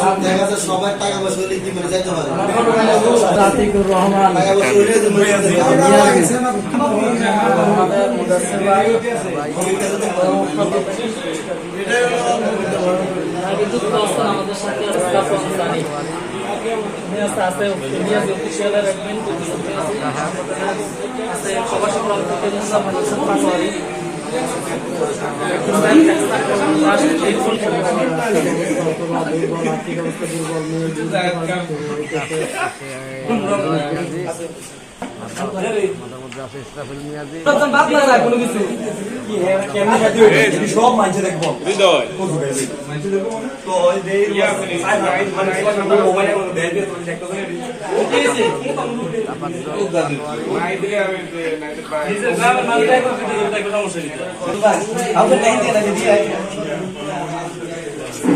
রহমান সবার টাকা পয়সা হলে কি করে যাইতে পারে আতিকুর রহমান টাকা পয়সা হলে তো মরে যেতে পারে। আমাদের মুদাসসির ভাই যুক্ত আছেন আমাদের সাথে নিয়াজ আছে নিয়াজ অফিসিয়ালের অ্যাডমিন আছে সবার সকল থেকে মুসাফা হোসেন পাটোয়ারি আমাদের মধ্যে আছে ইসরাফিল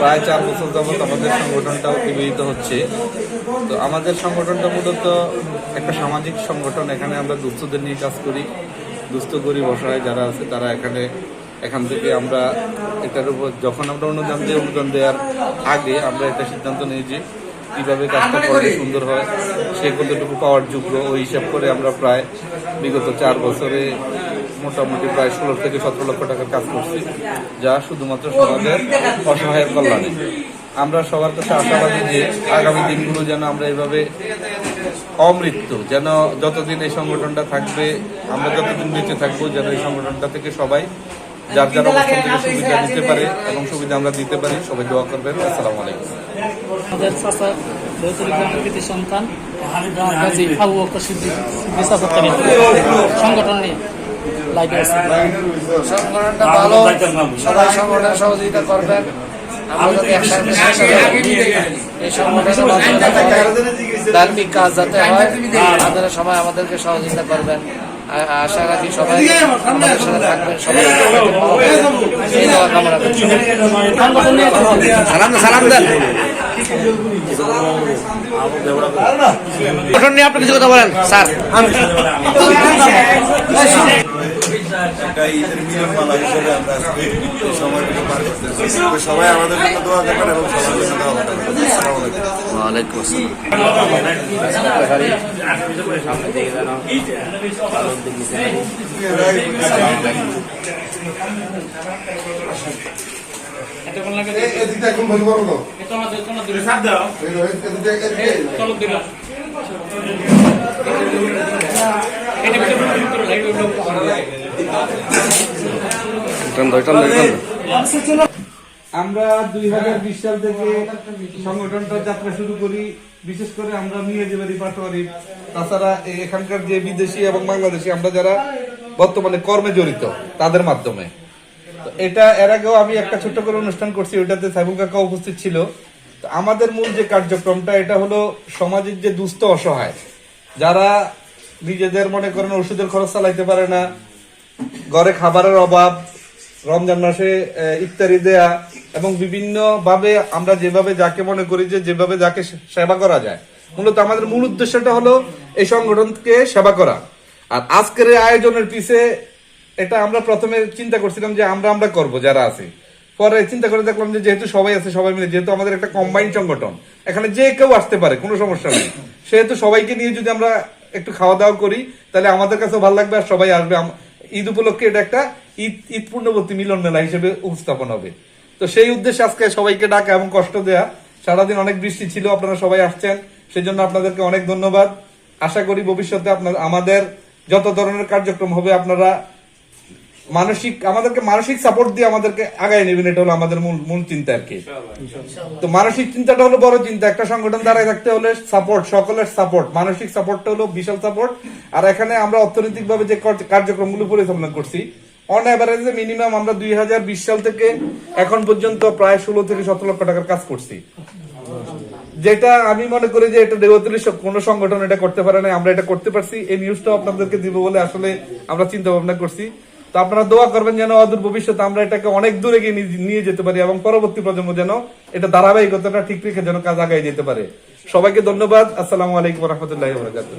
প্রায় চার বছর যাবৎ আমাদের সংগঠনটা অতিবাহিত হচ্ছে। তো আমাদের সংগঠনটা মূলত একটা সামাজিক সংগঠন, এখানে আমরা দুস্থদের নিয়ে কাজ করি। দুস্থ গরিব অসহায় যারা আছে, তারা এখানে, এখান থেকে আমরা এটার উপর, যখন আমরা অনুদান দিই, অনুদান দেওয়ার আগে আমরা একটা সিদ্ধান্ত নিই যে কীভাবে কাজটা করলে সুন্দর হয়। সে কতটুকু পাওয়ার যোগ্য, ওই হিসাব করে আমরা প্রায় বিগত চার বছরে মোটামুটি প্রায় ষোলো থেকে সতেরো লক্ষ টাকার কাজ করছি, যা শুধুমাত্র সমাজের অসহায়ের কল্যাণে। আমরা সবার কাছে আশাবাদী যে আগামী দিনগুলো যেন আমরা এভাবে অমৃত্যু যেন যতদিন এই সংগঠনটা থাকবে, আমরা যতদিন বেঁচে থাকব, যেন এই সংগঠনটা থেকে সবাই যার যার অবস্থান থেকে সুবিধা দিতে পারে এবং সুবিধা আমরা দিতে পারি। সবাই দোয়া করবেন। আসসালামু আলাইকুম। সন্তান সংগঠন নিয়ে। লাইভে আছে সংগঠনটা ভালো। সবাই সংগঠন সহযোগিতা করবেন। আমরা যদি একসাথে এই সংগঠনের মাধ্যমে ধার্মিক কাজ যাতে হয় আপনারা সবাই আমাদেরকে সহযোগিতা করবেন। আশা রাখি সবাই আমাদের সাথে থাকবেন। সবাই ভালো এই দোয়া কামনা করছি নিয়ে সালাম সালাম দেন। গঠন আপনি কিছু কথা বলেন স্যার। একটা ঈদের মিলন মালা হিসেবে আমরা আজকে এই সময়টুকু পার করতেছি। তো সবাই আমাদের জন্য দোয়া করবেন এবং সবার জন্য দোয়া করবেন। ওয়ালাইকুম আসসালাম। এদিকটা এখন ভালো করো না সাপ দাও আমরা দুই হাজার বিশ সাল থেকে সংগঠনটা যাত্রা শুরু করি। বিশেষ করে আমরা মিয়াজিবাড়ি পাটোয়ারি, তাছাড়া এখানকার যে বিদেশি এবং বাংলাদেশি, আমরা যারা বর্তমানে কর্মে জড়িত, তাদের মাধ্যমে। এটা এর আগেও আমি একটা ছোট্ট করে অনুষ্ঠান করছি, ওইটাতে সাইবুল কাকা উপস্থিত ছিল। আমাদের মূল যে কার্যক্রমটা, এটা হলো সমাজের যে দুস্থ অসহায়, যারা নিজেদের মনে করেন ওষুধের খরচ চালাইতে পারে না। ঘরে খাবারের অভাব, রমজান মাসে ইফতারি দেয়া এবং বিভিন্ন ভাবে আমরা যেভাবে যাকে মনে করি যে যেভাবে যাকে সেবা করা যায়। মূলত আমাদের মূল উদ্দেশ্যটা হলো এই সংগঠনকে সেবা করা। আর আজকের আয়োজনের পিছে এটা আমরা প্রথমে চিন্তা করছিলাম যে আমরা আমরা করব যারা আছে। পরে চিন্তা করে দেখলাম যে যেহেতু সবাই আছে, সবাই মিলে, যেহেতু আমাদের একটা কম্বাইন্ড সংগঠন, এখানে যে কেউ আসতে পারে, কোনো সমস্যা নেই। সেহেতু সবাইকে নিয়ে যদি আমরা একটু খাওয়া দাওয়া করি, তাহলে আমাদের কাছে ভালো লাগবে আর সবাই আসবে। ঈদ উপলক্ষে এটা একটা ঈদ ঈদ পূর্ণবর্তী মিলন মেলা হিসেবে উপস্থাপন হবে। তো সেই উদ্দেশ্যে আজকে সবাইকে ডাকা এবং কষ্ট দেয়া। সারাদিন অনেক বৃষ্টি ছিল, আপনারা সবাই আসছেন। সেই জন্য আপনাদেরকে অনেক ধন্যবাদ। আশা করি ভবিষ্যতে আপনার আমাদের যত ধরনের কার্যক্রম হবে, আপনারা মানসিক আমাদেরকে মানসিক সাপোর্ট দিয়ে আমাদেরকে আগায় নেবেন এটা হলো আমাদের মূল মূল চিন্তা আর কি। তো মানসিক চিন্তাটা হলো বড় চিন্তা একটা সংগঠন দাঁড়ায় থাকতে হলে সাপোর্ট সকলের সাপোর্ট মানসিক সাপোর্টটা হলো বিশাল সাপোর্ট আর এখানে আমরা অর্থনৈতিক ভাবে যে কার্য- কার্যক্রমগুলো পরিচালনা করছি অন অ্যাভারেজে মিনিমাম আমরা দুই হাজার বিশ সাল থেকে এখন পর্যন্ত প্রায় ষোলো থেকে সতেরো লক্ষ টাকার কাজ করছি। যেটা আমি মনে করি যে এটা দেবতলী কোনো সংগঠন এটা করতে পারে না আমরা এটা করতে পারছি। এই নিউজটা আপনাদেরকে দিব বলে আসলে আমরা চিন্তা ভাবনা করছি। তো আপনারা দোয়া করবেন যেন অদূর ভবিষ্যতে আমরা এটাকে অনেক দূরে গিয়ে নিয়ে- যেতে পারি এবং পরবর্তী প্রজন্ম যেন এটা ধারাবাহিকতাটা ঠিক রেখে যেন কাজ আগায় যেতে পারে সবাইকে ধন্যবাদ আসসালামু আলাইকুম রহমতুল্লাহ বরাকাতুহ